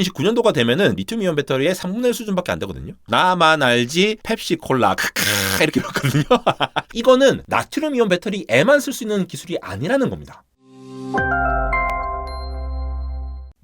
2029년도가 되면은 리튬이온 배터리의 3분의 1 수준밖에 안 되거든요. 나만 알지 펩시 콜라 크크 이렇게 그렇거든요. 이거는 나트륨 이온 배터리 에만 쓸 수 있는 기술이 아니라는 겁니다.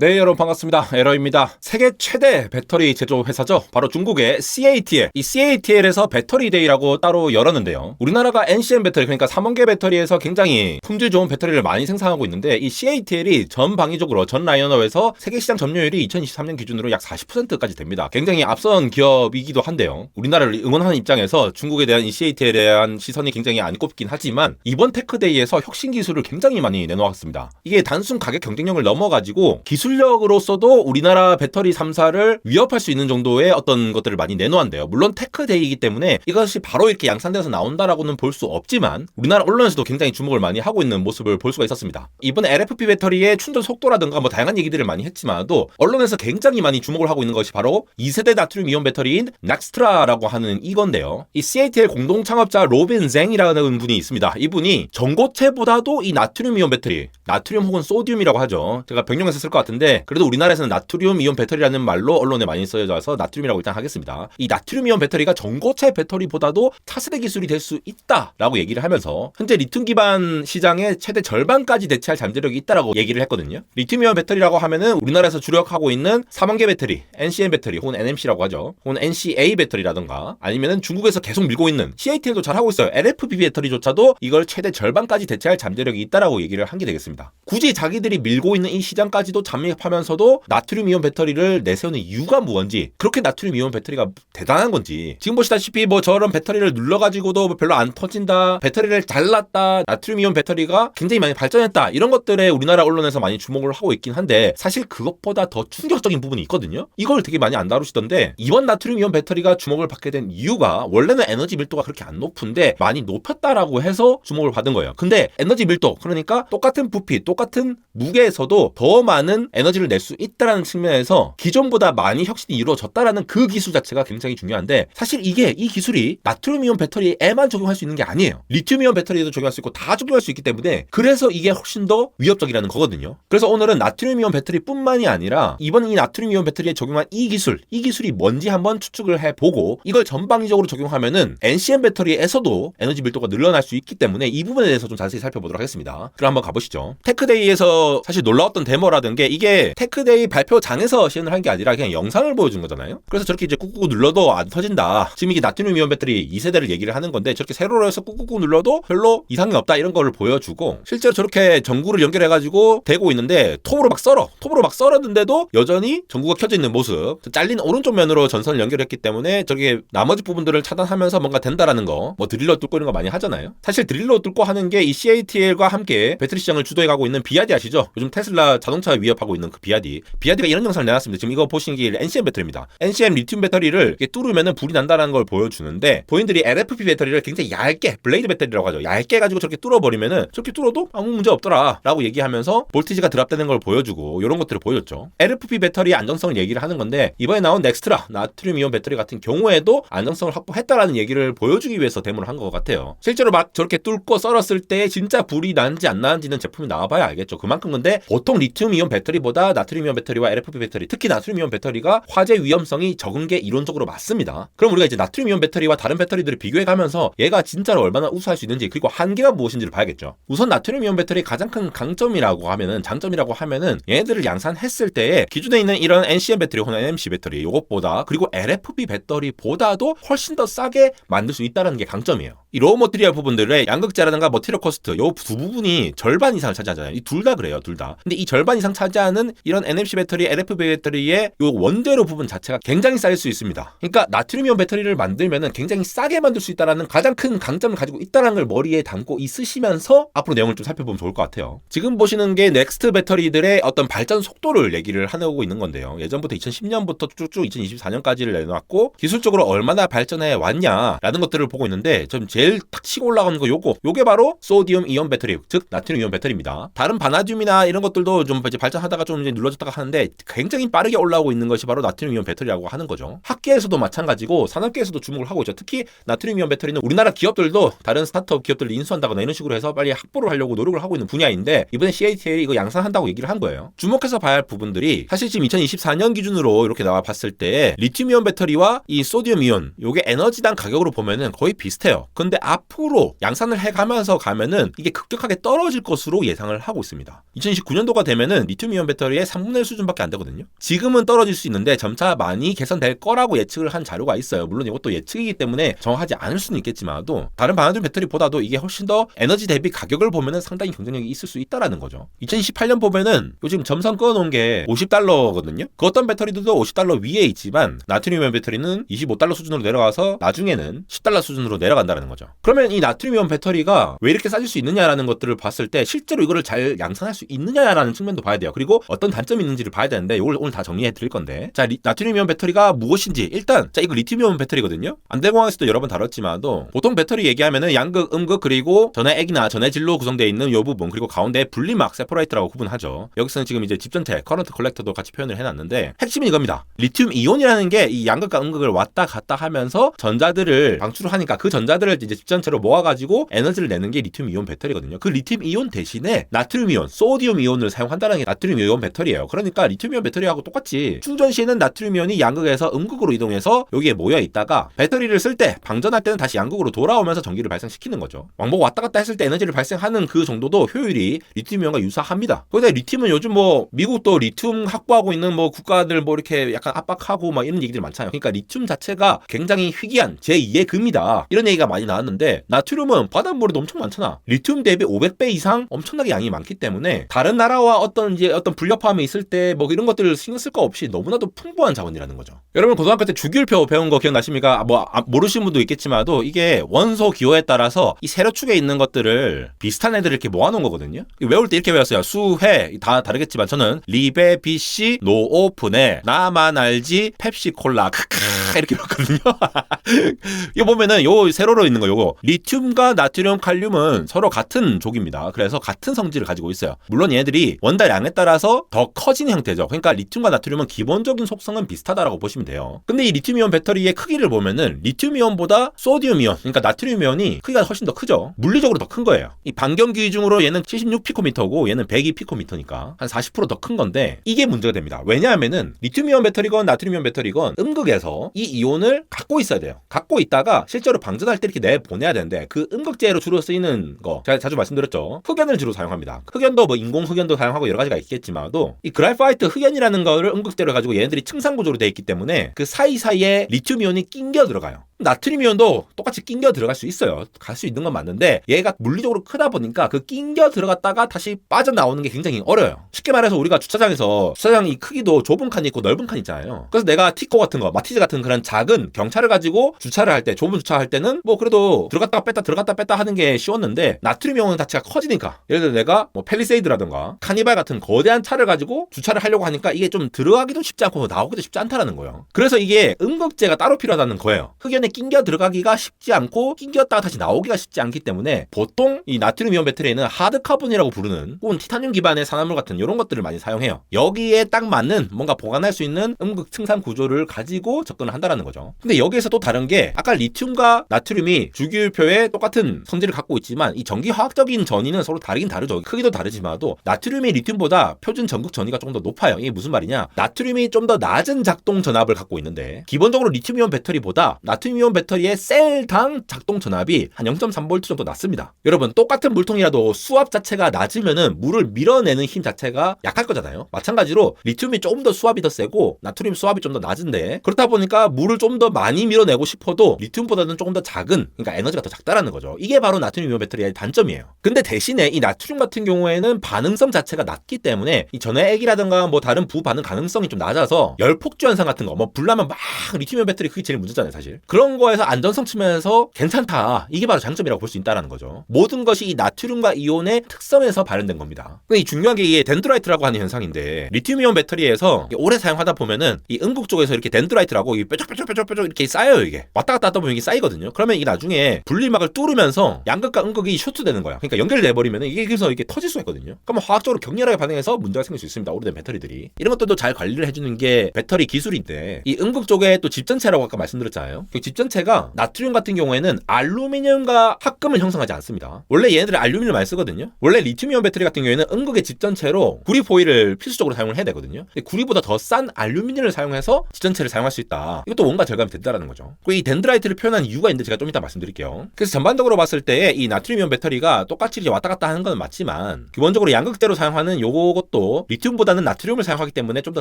네, 여러분 반갑습니다. 에러입니다. 세계 최대 배터리 제조 회사죠. 바로 중국의 CATL. 이 CATL에서 배터리 데이라고 따로 열었는데요. 우리나라가 NCM 배터리, 그러니까 삼원계 배터리에서 굉장히 품질 좋은 배터리를 많이 생산하고 있는데 이 CATL이 전 방위적으로 전 라이언업에서 세계 시장 점유율이 2023년 기준으로 약 40%까지 됩니다. 굉장히 앞선 기업이기도 한데요. 우리나라를 응원하는 입장에서 중국에 대한 이 CATL에 대한 시선이 굉장히 안 꼽긴 하지만 이번 테크데이에서 혁신 기술을 굉장히 많이 내놓았습니다. 이게 단순 가격 경쟁력을 넘어가지고 기술 기술력으로서도 우리나라 배터리 3사를 위협할 수 있는 정도의 어떤 것들을 많이 내놓았는데요. 물론 테크데이이기 때문에 이것이 바로 이렇게 양산돼서 나온다라고는 볼 수 없지만 우리나라 언론에서도 굉장히 주목을 많이 하고 있는 모습을 볼 수가 있었습니다. 이번 LFP 배터리의 충전 속도라든가 뭐 다양한 얘기들을 많이 했지만도 언론에서 굉장히 많이 주목을 하고 있는 것이 바로 2세대 나트륨 이온 배터리인 넥스트라라고 하는 이건데요. 이 CATL 공동 창업자 로빈 쟁이라는 분이 있습니다. 이분이 전고체보다도 이 나트륨 이온 배터리, 나트륨 혹은 소듐이라고 하죠. 제가 병명에서 쓸 것 같은데 그래도 우리나라에서는 나트륨 이온 배터리라는 말로 언론에 많이 써져서 나트륨이라고 일단 하겠습니다. 이 나트륨 이온 배터리가 전고체 배터리보다도 차세대 기술이 될 수 있다라고 얘기를 하면서 현재 리튬 기반 시장의 최대 절반까지 대체할 잠재력이 있다라고 얘기를 했거든요. 리튬 이온 배터리라고 하면은 우리나라에서 주력하고 있는 3원계 배터리, NCM 배터리 혹은 NMC라고 하죠. 혹은 NCA 배터리라든가 아니면은 중국에서 계속 밀고 있는 CATL도 잘 하고 있어요. LFP 배터리조차도 이걸 최대 절반까지 대체할 잠재력이 있다라고 얘기를 한 게 되겠습니다. 굳이 자기들이 밀고 있는 이 시장까지도 잠 입하면서도 나트륨 이온 배터리를 내세우는 이유가 무언지 그렇게 나트륨 이온 배터리가 대단한 건지. 지금 보시다시피 뭐 저런 배터리를 눌러가지고도 별로 안 터진다 배터리를 잘랐다 나트륨 이온 배터리가 굉장히 많이 발전했다 이런 것들에 우리나라 언론에서 많이 주목을 하고 있긴 한데 사실 그것보다 더 충격적인 부분이 있거든요. 이걸 되게 많이 안 다루시던데 이번 나트륨 이온 배터리가 주목을 받게 된 이유가 원래는 에너지 밀도가 그렇게 안 높은데 많이 높였다라고 해서 주목을 받은 거예요. 근데 에너지 밀도 그러니까 똑같은 부피 똑같은 무게에서도 더 많은 에너지를 낼 수 있다라는 측면에서 기존보다 많이 혁신이 이루어졌다라는 그 기술 자체가 굉장히 중요한데 사실 이게 이 기술이 나트륨 이온 배터리에만 적용할 수 있는 게 아니에요. 리튬 이온 배터리에도 적용할 수 있고 다 적용할 수 있기 때문에 그래서 이게 훨씬 더 위협적이라는 거거든요. 그래서 오늘은 나트륨 이온 배터리뿐만이 아니라 이번 이 나트륨 이온 배터리에 적용한 이 기술, 이 기술이 뭔지 한번 추측을 해보고 이걸 전방위적으로 적용하면은 NCM 배터리에서도 에너지 밀도가 늘어날 수 있기 때문에 이 부분에 대해서 좀 자세히 살펴보도록 하겠습니다. 그럼 한번 가보시죠. 테크데이에서 사실 놀라웠던 데모라든 게 이게 테크데이 발표장에서 시연을 한 게 아니라 그냥 영상을 보여준 거잖아요. 그래서 저렇게 이제 꾹꾹 눌러도 안 터진다. 지금 이게 나트륨 이온 배터리 2세대를 얘기를 하는 건데 저렇게 세로로 해서 꾹꾹꾹 눌러도 별로 이상이 없다 이런 거를 보여주고 실제로 저렇게 전구를 연결해가지고 대고 있는데 톱으로 막 썰어. 톱으로 막 썰었는데도 여전히 전구가 켜져 있는 모습. 잘린 오른쪽 면으로 전선을 연결했기 때문에 저렇게 나머지 부분들을 차단하면서 뭔가 된다라는 거. 뭐 드릴러 뚫고 이런 거 많이 하잖아요. 사실 드릴러 뚫고 하는 게 이 CATL과 함께 배터리 시장을 주도해가고 있는 비아디 아시죠? 요즘 테슬라 자동차 위협하고 있는 그 비아디. 비아디가 이런 영상을 내놨습니다. 지금 이거 보시는 게 NCM 배터리입니다. NCM 리튬 배터리를 뚫으면은 불이 난다는 걸 보여주는데 본인들이 LFP 배터리를 굉장히 얇게 블레이드 배터리라고 하죠. 얇게 가지고 저렇게 뚫어버리면은 저렇게 뚫어도 아무 문제 없더라라고 얘기하면서 볼티지가 드랍되는 걸 보여주고 이런 것들을 보여줬죠. LFP 배터리의 안정성을 얘기를 하는 건데 이번에 나온 넥스트라 나트륨 이온 배터리 같은 경우에도 안정성을 확보했다라는 얘기를 보여주기 위해서 데모를 한 것 같아요. 실제로 막 저렇게 뚫고 썰었을 때 진짜 불이 나는지 안 나는지는 제품이 나와봐야 알겠죠. 그만큼 근데 보통 리튬 이온 배터리 보다 나트륨 이온 배터리와 LFP 배터리 특히 나트륨 이온 배터리가 화재 위험성이 적은 게 이론적으로 맞습니다. 그럼 우리가 이제 나트륨 이온 배터리와 다른 배터리들을 비교해 가면서 얘가 진짜로 얼마나 우수할 수 있는지 그리고 한계가 무엇인지를 봐야겠죠. 우선 나트륨 이온 배터리의 가장 큰 강점이라고 하면은 장점이라고 하면은 얘네들을 양산했을 때 기존에 있는 이런 NCM 배터리 혹은 NMC 배터리 요것보다 그리고 LFP 배터리보다도 훨씬 더 싸게 만들 수 있다는 게 강점이에요. 이 로우 머티리얼 부분들의 양극재라든가 머티리얼 코스트 요 두 부분이 절반 이상을 차지하잖아요. 이 둘 다 그래요, 둘 다. 근데 이 절반 이상 차지하는 이런 NMC 배터리, LFP 배터리의 요 원재료 부분 자체가 굉장히 쌓일 수 있습니다. 그러니까 나트륨이온 배터리를 만들면은 굉장히 싸게 만들 수 있다라는 가장 큰 강점을 가지고 있다는 걸 머리에 담고 있으시면서 앞으로 내용을 좀 살펴보면 좋을 것 같아요. 지금 보시는 게 넥스트 배터리들의 어떤 발전 속도를 얘기를 하고 있는 건데요. 예전부터 2010년부터 쭉쭉 2024년까지를 내놓았고 기술적으로 얼마나 발전해 왔냐라는 것들을 보고 있는데 좀 제일 탁 치고 올라가는 거 요거 요게 바로 소디움 이온 배터리 즉 나트륨 이온 배터리입니다. 다른 바나듐이나 이런 것들도 좀 이제 발전하다가 좀 이제 눌러졌다가 하는데 굉장히 빠르게 올라오고 있는 것이 바로 나트륨 이온 배터리라고 하는 거죠. 학계에서도 마찬가지고 산업계에서도 주목을 하고 있죠. 특히 나트륨 이온 배터리는 우리나라 기업들도 다른 스타트업 기업들을 인수한다거나 이런 식으로 해서 빨리 확보를 하려고 노력을 하고 있는 분야인데 이번에 CATL이 이거 양산한다고 얘기를 한 거예요. 주목해서 봐야 할 부분들이 사실 지금 2024년 기준으로 이렇게 나와 봤을 때 리튬 이온 배터리와 이 소디움 이온 요게 에너지당 가격으로 보면은 거의 비슷해요. 근데 앞으로 양산을 해 가면서 가면은 이게 급격하게 떨어질 것으로 예상을 하고 있습니다. 2029년도가 되면은 리튬 이온 배터리의 3분의 1 수준밖에 안 되거든요. 지금은 떨어질 수 있는데 점차 많이 개선될 거라고 예측을 한 자료가 있어요. 물론 이것도 예측이기 때문에 정확하지 않을 수는 있겠지만도 다른 바나듐 배터리보다도 이게 훨씬 더 에너지 대비 가격을 보면은 상당히 경쟁력이 있을 수 있다라는 거죠. 2028년 보면은 요즘 점선 끊어놓은 게 50달러거든요. 그 어떤 배터리들도 50달러 위에 있지만 나트륨 이온 배터리는 25달러 수준으로 내려가서 나중에는 10달러 수준으로 내려간다는 거죠. 그러면 이 나트륨 이온 배터리가 왜 이렇게 싸질 수 있느냐라는 것들을 봤을 때 실제로 이거를 잘 양산할 수 있느냐라는 측면도 봐야 돼요. 그리고 어떤 단점이 있는지를 봐야 되는데 이걸 오늘 다 정리해 드릴 건데 자 리, 나트륨 이온 배터리가 무엇인지 일단 자 이거 리튬 이온 배터리거든요. 안대공항에서도 여러 번 다뤘지만도 보통 배터리 얘기하면은 양극, 음극 그리고 전해 액이나 전해 질로 구성되어 있는 요 부분 그리고 가운데 분리막 세퍼레이트라고 구분하죠. 여기서는 지금 이제 집전체 커런트 컬렉터도 같이 표현을 해놨는데 핵심은 이겁니다. 리튬 이온이라는 게 이 양극과 음극을 왔다 갔다 하면서 전자들을 방출을 하니까 그 전자들을 이제 집전체로 모아가지고 에너지를 내는 게 리튬 이온 배터리거든요. 그 리튬 이온 대신에 나트륨 이온, 소디움 이온을 사용한다는 게 나트륨 이온 배터리예요. 그러니까 리튬 이온 배터리하고 똑같이 충전 시에는 나트륨 이온이 양극에서 음극으로 이동해서 여기에 모여 있다가 배터리를 쓸 때 방전할 때는 다시 양극으로 돌아오면서 전기를 발생시키는 거죠. 왕복 왔다 갔다 했을 때 에너지를 발생하는 그 정도도 효율이 리튬 이온과 유사합니다. 근데 리튬은 요즘 뭐 미국도 리튬 확보하고 있는 뭐 국가들 뭐 이렇게 약간 압박하고 막 이런 얘기들 많잖아요. 그러니까 리튬 자체가 굉장히 희귀한 제2의 금이다. 이런 얘기가 많이 나왔는데 나트륨은 바닷물에도 엄청 많잖아. 리튬 대비 500배 이상 엄청나게 양이 많기 때문에 다른 나라와 어떤 이제 어떤 불협화음이 있을 때 뭐 이런 것들을 신경 쓸 거 없이 너무나도 풍부한 자원이라는 거죠. 여러분 고등학교 때 주기율표 배운 거 기억나십니까? 뭐 아, 모르시는 분도 있겠지만도 이게 원소 기호에 따라서 이 세로축에 있는 것들을 비슷한 애들을 이렇게 모아놓은 거거든요. 외울 때 이렇게 외웠어요. 수회 다 다르겠지만 저는 리베 비시 노오픈에 나만 알지 펩시콜라 크크 이렇게 외웠거든요. 이거 보면은 요 세로로 있는 거 요거 리튬과 나트륨 칼륨은 서로 같은 족입니다. 그래서 같은 성질을 가지고 있어요. 물론 얘네들이 원달량에 따라서 더 커지는 형태죠. 그러니까 리튬과 나트륨은 기본적인 속성은 비슷하다라고 보시면 돼요. 근데 이 리튬 이온 배터리의 크기를 보면은 리튬 이온보다 소디움 이온, 그러니까 나트륨 이온이 크기가 훨씬 더 크죠. 물리적으로 더 큰 거예요. 이 반경기 기준으로 얘는 76 피코미터고 얘는 102 피코미터니까 한 40%더 큰 건데 이게 문제가 됩니다. 왜냐하면은 리튬 이온 배터리건 나트륨 이온 배터리건 음극에서 이 이온을 갖고 있어야 돼요. 갖고 있다가 실제로 방전할 때 이렇게 내 보내야 되는데 그 음극재로 주로 쓰이는 거 제가 자주 말씀드렸죠. 흑연을 주로 사용합니다. 흑연도 뭐 인공 흑연도 사용하고 여러 가지가 있겠지만도 이 그라파이트 흑연이라는 거를 음극재로 가지고 얘네들이 층상 구조로 돼 있기 때문에 그 사이사이에 리튬 이온이 낑겨 들어가요. 나트륨 이온도 똑같이 낑겨 들어갈 수 있어요. 갈 수 있는 건 맞는데 얘가 물리적으로 크다 보니까 그 낑겨 들어갔다가 다시 빠져나오는 게 굉장히 어려워요. 쉽게 말해서 우리가 주차장에서 주차장 이 크기도 좁은 칸이 있고 넓은 칸 있잖아요. 그래서 내가 티코 같은 거, 마티즈 같은 그런 작은 경차를 가지고 주차를 할 때, 좁은 주차할 때는 뭐 그래도 들어갔다가 뺐다 들어갔다 뺐다 하는 게 쉬웠는데 나트륨 이온 자체가 커지니까 예를 들어 내가 뭐 펠리세이드라든가 카니발 같은 거대한 차를 가지고 주차를 하려고 하니까 이게 좀 들어가기도 쉽지 않고 나오기도 쉽지 않다라는 거예요. 그래서 이게 음극재가 따로 필요하다는 거예요. 흑연 에 낑겨 들어가기가 쉽지 않고 낑겼다가 다시 나오기가 쉽지 않기 때문에 보통 이 나트륨 이온 배터리에는 하드 카본이라고 부르는 혹은 티타늄 기반의 산화물 같은 이런 것들을 많이 사용해요. 여기에 딱 맞는 뭔가 보관할 수 있는 음극 층산 구조를 가지고 접근을 한다라는 거죠. 근데 여기에서 또 다른 게 아까 리튬과 나트륨이 주기율표에 똑같은 성질을 갖고 있지만 이 전기 화학적인 전위는 서로 다르긴 다르죠. 크기도 다르지만도 나트륨이 리튬보다 표준 전극 전위가 좀더 높아요. 이게 무슨 말이냐? 나트륨이 좀 더 낮은 작동 전압을 갖고 있는데 기본적으로 리튬 이온 배터리보다 나트륨 이온 배터리의 셀당 작동 전압이 한 0.3V 정도 낮습니다. 여러분 똑같은 물통이라도 수압 자체가 낮으면은 물을 밀어내는 힘 자체가 약할 거잖아요. 마찬가지로 리튬이 조금 더 수압이 더 세고 나트륨 수압이 좀 더 낮은데 그렇다 보니까 물을 좀 더 많이 밀어내고 싶어도 리튬보다는 조금 더 작은 그러니까 에너지가 더 작다라는 거죠. 이게 바로 나트륨 이온 배터리의 단점이에요. 근데 대신에 이 나트륨 같은 경우에는 반응성 자체가 낮기 때문에 이 전해액이라든가 뭐 다른 부반응 가능성이 좀 낮아서 열 폭주 현상 같은 거 뭐 불나면 막 리튬 이온 배터리 그게 제일 문제잖아요, 사실. 그런 그런 거에서 안전성 측면에서 괜찮다. 이게 바로 장점이라고 볼 수 있다는 거죠. 모든 것이 이 나트륨과 이온의 특성에서 발현된 겁니다. 근데 이 중요한 게 이게 덴드라이트라고 하는 현상인데 리튬이온 배터리에서 오래 사용하다 보면은 이 응극 쪽에서 이렇게 덴드라이트라고 이 뾰족뾰족뾰족 이렇게 쌓여요 이게 왔다 갔다 하다 보면 이게 쌓이거든요. 그러면 이 나중에 분리막을 뚫으면서 양극과 응극이 쇼트되는 거야. 그러니까 연결돼 버리면 이게 그래서 이게 터질 수가 있거든요. 그러면 화학적으로 격렬하게 반응해서 문제가 생길 수 있습니다. 오래된 배터리들이 이런 것들도 잘 관리를 해주는 게 배터리 기술인데 이 응극 쪽에 또 집전체라고 아까 말씀드렸잖아요. 그 집 전체가 나트륨 같은 경우에는 알루미늄과 합금을 형성하지 않습니다. 원래 얘네들이 알루미늄을 많이 쓰거든요. 원래 리튬이온 배터리 같은 경우에는 응극의 집전체로 구리 포일을 필수적으로 사용을 해야 되거든요. 구리보다 더 싼 알루미늄을 사용해서 집전체를 사용할 수 있다. 이것도 원가 절감이 된다라는 거죠. 그리고 이 덴드라이트를 표현한 이유가 있는데 제가 좀 이따 말씀드릴게요. 그래서 전반적으로 봤을 때 이 나트륨이온 배터리가 똑같이 이렇게 왔다 갔다 하는 건 맞지만 기본적으로 양극재로 사용하는 요것도 리튬보다는 나트륨을 사용하기 때문에 좀 더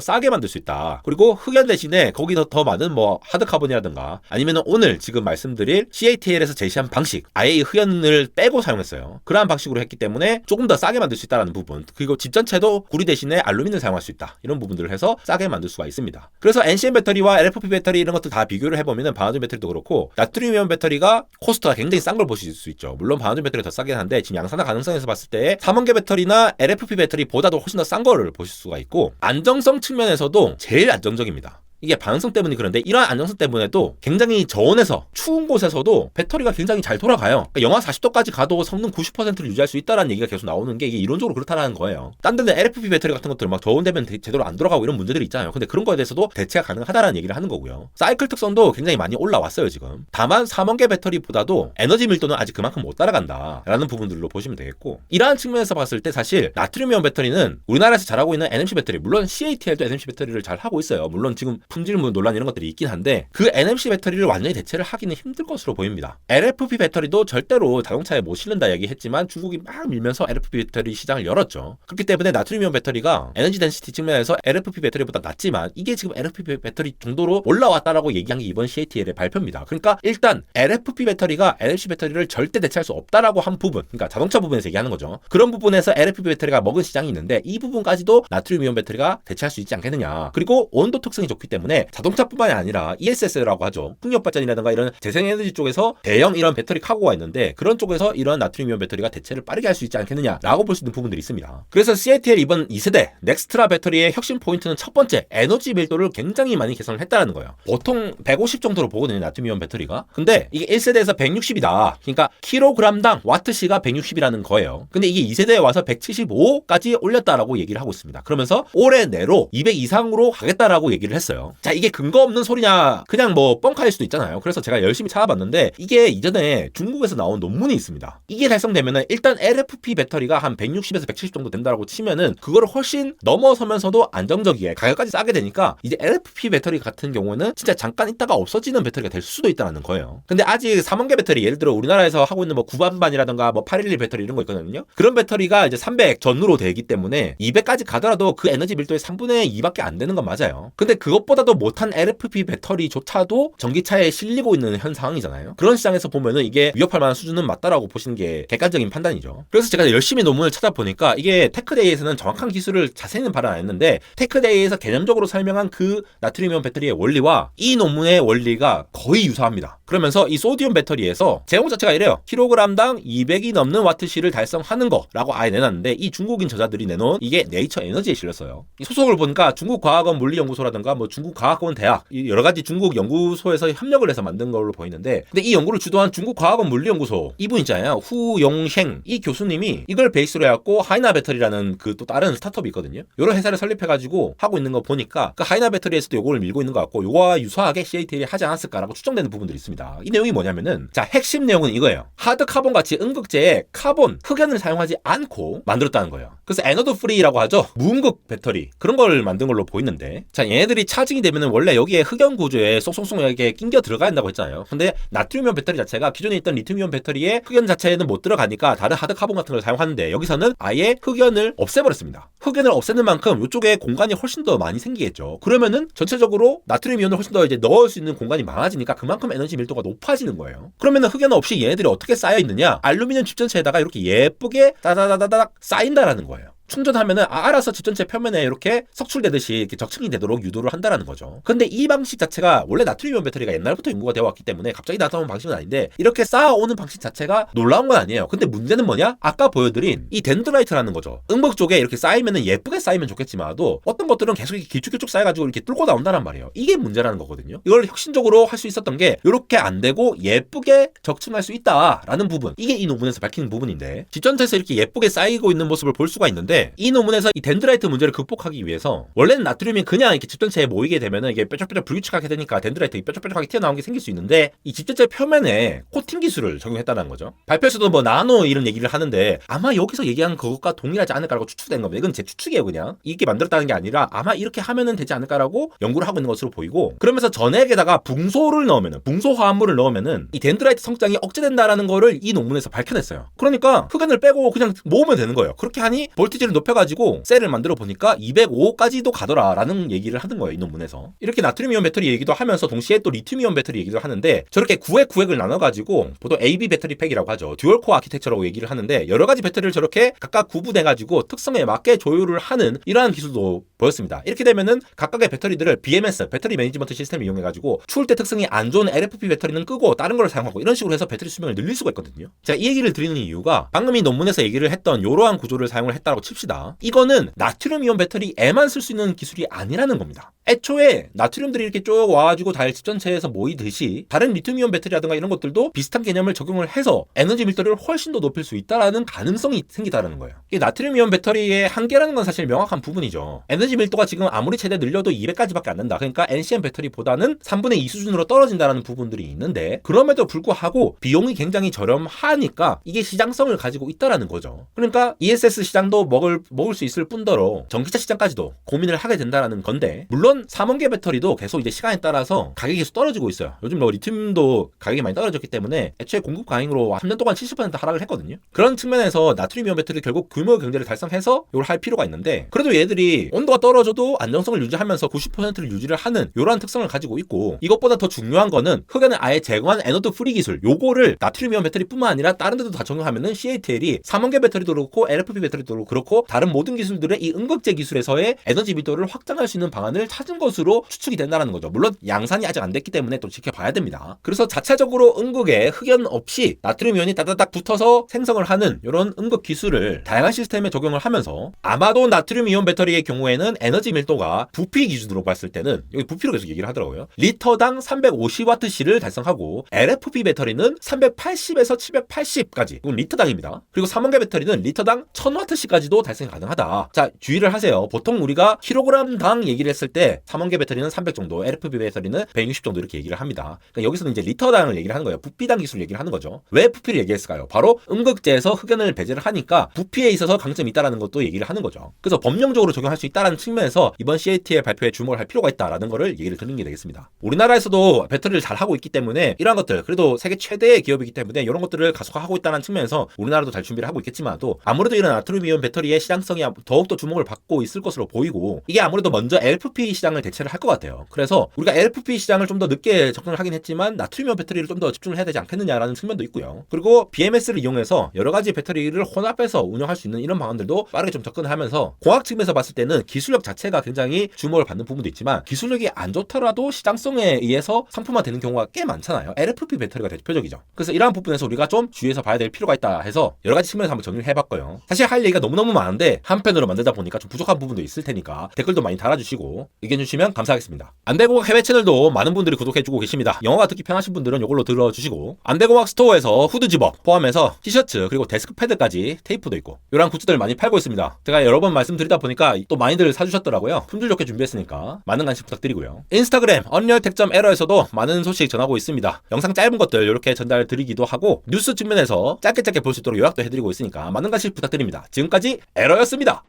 싸게 만들 수 있다. 그리고 흑연 대신에 거기서 더 많은 뭐 하드카본이라든가 아니면 오늘 지금 말씀드릴 CATL에서 제시한 방식 아예 이 흑연을 빼고 사용했어요. 그러한 방식으로 했기 때문에 조금 더 싸게 만들 수 있다는 부분 그리고 집 전체도 구리 대신에 알루미늄을 사용할 수 있다. 이런 부분들을 해서 싸게 만들 수가 있습니다. 그래서 NCM 배터리와 LFP 배터리 이런 것들 다 비교를 해보면 바나듐 배터리도 그렇고 나트륨이온 배터리가 코스트가 굉장히 싼 걸 보실 수 있죠. 물론 바나듐 배터리가 더 싸긴 한데 지금 양산화 가능성에서 봤을 때 3원계 배터리나 LFP 배터리보다도 훨씬 더 싼 거를 보실 수가 있고 안정성 측면에서도 제일 안정적입니다. 이게 반응성 때문이 그런데 이러한 안정성 때문에도 굉장히 저온에서 추운 곳에서도 배터리가 굉장히 잘 돌아가요. 그러니까 영하 40도까지 가도 성능 90%를 유지할 수 있다는 얘기가 계속 나오는 게 이게 이론적으로 그렇다는 거예요. 딴 데는 LFP 배터리 같은 것들 막 저온 되면 대- 제대로 안 돌아가고 이런 문제들이 있잖아요. 근데 그런 거에 대해서도 대체가 가능하다는 얘기를 하는 거고요. 사이클 특성도 굉장히 많이 올라왔어요 지금. 다만 3원계 배터리보다도 에너지 밀도는 아직 그만큼 못 따라간다라는 부분들로 보시면 되겠고 이러한 측면에서 봤을 때 사실 나트륨이온 배터리는 우리나라에서 잘하고 있는 NMC 배터리 물론 CATL도 NMC 배터리를 잘 하고 있어요. 물론 지금 품질 뭐 논란 이런 것들이 있긴 한데 그 NMC 배터리를 완전히 대체를 하기는 힘들 것으로 보입니다. LFP 배터리도 절대로 자동차에 못 실른다 얘기했지만 중국이 막 밀면서 LFP 배터리 시장을 열었죠. 그렇기 때문에 나트륨이온 배터리가 에너지 덴시티 측면에서 LFP 배터리보다 낮지만 이게 지금 LFP 배터리 정도로 올라왔다라고 얘기한 게 이번 CATL의 발표입니다. 그러니까 일단 LFP 배터리가 NMC 배터리를 절대 대체할 수 없다라고 한 부분, 그러니까 자동차 부분에서 얘기하는 거죠. 그런 부분에서 LFP 배터리가 먹은 시장이 있는데 이 부분까지도 나트륨이온 배터리가 대체할 수 있지 않겠느냐. 그리고 온도 특성이 좋기 때문에 자동차뿐만이 아니라 ESS라고 하죠. 풍력 발전이라든가 이런 재생에너지 쪽에서 대형 이런 배터리 카고가 있는데 그런 쪽에서 이런 나트륨이온 배터리가 대체를 빠르게 할 수 있지 않겠느냐라고 볼 수 있는 부분들이 있습니다. 그래서 CATL 이번 2세대 넥스트라 배터리의 혁신 포인트는 첫 번째 에너지 밀도를 굉장히 많이 개선을 했다는 거예요. 보통 150 정도로 보거든요 나트륨이온 배터리가. 근데 이게 1세대에서 160이다. 그러니까 킬로그램당 와트시가 160이라는 거예요. 근데 이게 2세대에 와서 175까지 올렸다라고 얘기를 하고 있습니다. 그러면서 올해 내로 200 이상으로 가겠다라고 얘기를 했어요. 자 이게 근거 없는 소리냐 그냥 뭐 뻥카일 수도 있잖아요. 그래서 제가 열심히 찾아봤는데 이게 이전에 중국에서 나온 논문이 있습니다. 이게 달성되면은 일단 LFP 배터리가 한 160에서 170 정도 된다라고 치면은 그거를 훨씬 넘어서면서도 안정적이게 가격까지 싸게 되니까 이제 LFP 배터리 같은 경우는 진짜 잠깐 있다가 없어지는 배터리가 될 수도 있다는 거예요. 근데 아직 3원계 배터리 예를 들어 우리나라에서 하고 있는 뭐 9반반이라든가 뭐 811 배터리 이런 거 있거든요. 그런 배터리가 이제 300 전후로 되기 때문에 200까지 가더라도 그 에너지 밀도의 3분의 2밖에 안 되는 건 맞아요. 근데 그것보다 도 못한 LFP 배터리조차도 전기차에 실리고 있는 현 상황이잖아요. 그런 시장에서 보면은 이게 위협할 만한 수준은 맞다라고 보시는 게 객관적인 판단이죠. 그래서 제가 열심히 논문을 찾아보니까 이게 테크데이에서는 정확한 기술을 자세히는 발언 안 했는데 테크데이에서 개념적으로 설명한 그 나트륨이온 배터리의 원리와 이 논문의 원리가 거의 유사합니다. 그러면서 이 소디움 배터리에서 제목 자체가 이래요. 킬로그램당 200이 넘는 와트시를 달성하는 거라고 아예 내놨는데 이 중국인 저자들이 내놓은 이게 네이처 에너지에 실렸어요. 이 소속을 보니까 중국 과학원 물리연구소라든가 뭐 중국 과학원 대학 이 여러 가지 중국 연구소에서 협력을 해서 만든 걸로 보이는데 근데 이 연구를 주도한 중국 과학원 물리연구소 이분 있잖아요. 후용셴 이 교수님이 이걸 베이스로 해갖고 하이나 배터리라는 그 또 다른 스타트업이 있거든요. 이런 회사를 설립해가지고 하고 있는 거 보니까 그 하이나 배터리에서도 요거를 밀고 있는 것 같고 요거와 유사하게 CATL이 하지 않았을까라고 추정되는 부분들이 있습니다. 이 내용이 뭐냐면은 자 핵심 내용은 이거예요. 하드 카본 같이 응극제에 카본 흑연을 사용하지 않고 만들었다는 거예요. 그래서 에너드 프리라고 하죠. 무음극 배터리 그런 걸 만든 걸로 보이는데 자 얘네들이 차징이 되면은 원래 여기에 흑연 구조에 쏙쏙쏙 이렇게 낑겨 들어가야 한다고 했잖아요. 근데 나트륨이온 배터리 자체가 기존에 있던 리튬이온 배터리에 흑연 자체에는 못 들어가니까 다른 하드 카본 같은 걸 사용하는데 여기서는 아예 흑연을 없애버렸습니다. 흑연을 없애는 만큼 이쪽에 공간이 훨씬 더 많이 생기겠죠. 그러면은 전체적으로 나트륨 이온을 훨씬 더 이제 넣을 수 있는 공간이 많아지니까 그만큼 에너지 밀도가 높아지는 거예요. 그러면은 흑연 없이 얘네들이 어떻게 쌓여 있느냐? 알루미늄 칩 전체에다가 이렇게 예쁘게 따다다다닥 쌓인다라는 거예요. 충전하면은 아, 알아서 집 전체 표면에 이렇게 석출되듯이 이렇게 적층이 되도록 유도를 한다라는 거죠. 근데 이 방식 자체가 원래 나트륨이온 배터리가 옛날부터 연구가 되어 왔기 때문에 갑자기 나타나는 방식은 아닌데 이렇게 쌓아오는 방식 자체가 놀라운 건 아니에요. 근데 문제는 뭐냐? 아까 보여드린 이 덴드라이트라는 거죠. 음극 쪽에 이렇게 쌓이면은 예쁘게 쌓이면 좋겠지만도 어떤 것들은 계속 이렇게 길쭉길쭉 쌓여가지고 이렇게 뚫고 나온다는 말이에요. 이게 문제라는 거거든요. 이걸 혁신적으로 할 수 있었던 게 이렇게 안 되고 예쁘게 적층할 수 있다라는 부분. 이게 이 논문에서 밝히는 부분인데 집 전체에서 이렇게 예쁘게 쌓이고 있는 모습을 볼 수가 있는데 이 논문에서 이 덴드라이트 문제를 극복하기 위해서 원래는 나트륨이 그냥 이렇게 집 전체에 모이게 되면은 이게 뾰족뾰족 불규칙하게 되니까 덴드라이트 뾰족뾰족하게 튀어나온 게 생길 수 있는데 이 집 전체 표면에 코팅 기술을 적용했다는 거죠. 발표에서도 뭐 나노 이런 얘기를 하는데 아마 여기서 얘기한 그것과 동일하지 않을까라고 추측된 겁니다. 이건 제 추측이에요, 그냥. 이게 만들었다는 게 아니라 아마 이렇게 하면은 되지 않을까라고 연구를 하고 있는 것으로 보이고 그러면서 전액에다가 붕소를 넣으면은 붕소 화합물을 넣으면은 이 덴드라이트 성장이 억제된다라는 거를 이 논문에서 밝혀냈어요. 그러니까 흑연을 빼고 그냥 모으면 되는 거예요. 그렇게 하니 볼티지 를 높여가지고 셀을 만들어 보니까 205까지도 가더라라는 얘기를 하는 거예요. 이 논문에서. 이렇게 나트륨이온 배터리 얘기도 하면서 동시에 또 리튬이온 배터리 얘기도 하는데 저렇게 9핵 9핵을 나눠가지고 보통 AB 배터리 팩이라고 하죠. 듀얼 코어 아키텍처라고 얘기를 하는데 여러 가지 배터리를 저렇게 각각 구분해가지고 특성에 맞게 조율을 하는 이러한 기술도 보였습니다. 이렇게 되면은 각각의 배터리들을 BMS 배터리 매니지먼트 시스템을 이용해 가지고 추울 때 특성이 안 좋은 LFP 배터리는 끄고 다른 걸 사용하고 이런 식으로 해서 배터리 수명을 늘릴 수가 있거든요. 제가 이 얘기를 드리는 이유가 방금 이 논문에서 얘기를 했던 이러한 구조를 사용을 했다고 칩시다. 이거는 나트륨 이온 배터리에만 쓸 수 있는 기술이 아니라는 겁니다. 애초에 나트륨들이 이렇게 쭉 와가지고 달 집전체에서 모이듯이 다른 리튬 이온 배터리라든가 이런 것들도 비슷한 개념을 적용을 해서 에너지 밀도를 훨씬 더 높일 수 있다라는 가능성이 생기다라는 거예요. 이 나트륨 이온 배터리의 한계라는 건 사실 명확한 부분이죠. 에너지 밀도가 지금 아무리 최대 늘려도 200까지밖에 안 된다. 그러니까 NCM 배터리보다는 3분의 2 수준으로 떨어진다라는 부분들이 있는데 그럼에도 불구하고 비용이 굉장히 저렴하니까 이게 시장성을 가지고 있다라는 거죠. 그러니까 ESS 시장도 먹을 먹을 수 있을 뿐더러 전기차 시장까지도 고민을 하게 된다라는 건데 물론 삼원계 배터리도 계속 이제 시간에 따라서 가격이 계속 떨어지고 있어요. 요즘 뭐 리튬도 가격이 많이 떨어졌기 때문에 애초에 공급 과잉으로 3년 동안 70% 하락을 했거든요. 그런 측면에서 나트륨이온 배터리 결국 규모 경제를 달성해서 이걸 할 필요가 있는데 그래도 얘들이 온도가 떨어져도 안정성을 유지하면서 90%를 유지를 하는 이러한 특성을 가지고 있고 이것보다 더 중요한 거는 흑연을 아예 제거한 에너드 프리 기술 요거를 나트륨이온 배터리뿐만 아니라 다른 데도 다 적용하면은 CATL이 삼원계 배터리도 그렇고 LFP 배터리도 그렇고 다른 모든 기술들의 이 응급제 기술에서의 에너지 밀도를 확장할 수 있는 방안을 찾은 것으로 추측이 된다는 거죠. 물론 양산이 아직 안 됐기 때문에 또 지켜봐야 됩니다. 그래서 자체적으로 응급에 흑연 없이 나트륨 이온이 따다닥 붙어서 생성을 하는 이런 응급 기술을 다양한 시스템에 적용을 하면서 아마도 나트륨 이온 배터리의 경우에는 에너지 밀도가 부피 기준으로 봤을 때는 여기 부피로 계속 얘기를 하더라고요. 리터당 350와트시를 달성하고 LFP 배터리는 380에서 780까지 이건 리터당입니다. 그리고 삼원계 배터리는 리터당 1000와트시까지도 달성이 가능하다. 자 주의를 하세요. 보통 우리가 킬로그램당 얘기를 했을 때 삼원계 배터리는 300 정도, LFP 배터리는 160 정도 이렇게 얘기를 합니다. 그러니까 여기서는 이제 리터당을 얘기를 하는 거예요. 부피당 기술 얘기를 하는 거죠. 왜 부피를 얘기했을까요? 바로 음극제에서 흑연을 배제를 하니까 부피에 있어서 강점이 있다라는 것도 얘기를 하는 거죠. 그래서 법령적으로 적용할 수 있다라는 측면에서 이번 CAT의 발표에 주목을 할 필요가 있다라는 거를 얘기를 드리는 게 되겠습니다. 우리나라에서도 배터리를 잘 하고 있기 때문에 이러한 것들 그래도 세계 최대의 기업이기 때문에 이런 것들을 가속화하고 있다는 측면에서 우리나라도 잘 준비를 하고 있겠지만도 아무래도 이런 나트륨이온 배터리의 시장성이 더욱더 주목을 받고 있을 것으로 보이고 이게 아무래도 먼저 LFP 시장을 대체를 할 것 같아요. 그래서 우리가 LFP 시장을 좀 더 늦게 접근을 하긴 했지만 나트륨이온 배터리를 좀 더 집중을 해야 되지 않겠느냐라는 측면도 있고요. 그리고 BMS를 이용해서 여러 가지 배터리를 혼합해서 운영할 수 있는 이런 방안들도 빠르게 좀 접근을 하면서 공학 측면에서 봤을 때는 기술력 자체가 굉장히 주목을 받는 부분도 있지만 기술력이 안 좋더라도 시장성에 의해서 상품화 되는 경우가 꽤 많잖아요. LFP 배터리가 대표적이죠. 그래서 이러한 부분에서 우리가 좀 주의해서 봐야 될 필요가 있다 해서 여러 가지 측면에서 한번 정리를 해봤고요. 사실 할 얘기가 너무너무 많은데 한 편으로 만들다 보니까 좀 부족한 부분도 있을 테니까 댓글도 많이 달아주시고 의견 주시면 감사하겠습니다. 안대공학 해외 채널도 많은 분들이 구독해주고 계십니다. 영어가 듣기 편하신 분들은 이걸로 들어주시고 안대공학 스토어에서 후드 집업 포함해서 티셔츠 그리고 데스크 패드까지 테이프도 있고 이런 굿즈들 많이 팔고 있습니다. 제가 여러 번 말씀드리다 보니까 또 많이들 사주셨더라고요. 품질 좋게 준비했으니까 많은 관심 부탁드리고요. 인스타그램 언리얼텍점 에러에서도 많은 소식 전하고 있습니다. 영상 짧은 것들 이렇게 전달 드리기도 하고 뉴스 측면에서 짧게 짧게 볼 수 있도록 요약도 해드리고 있으니까 많은 관심 부탁드립니다. 지금까지 에러였습니다.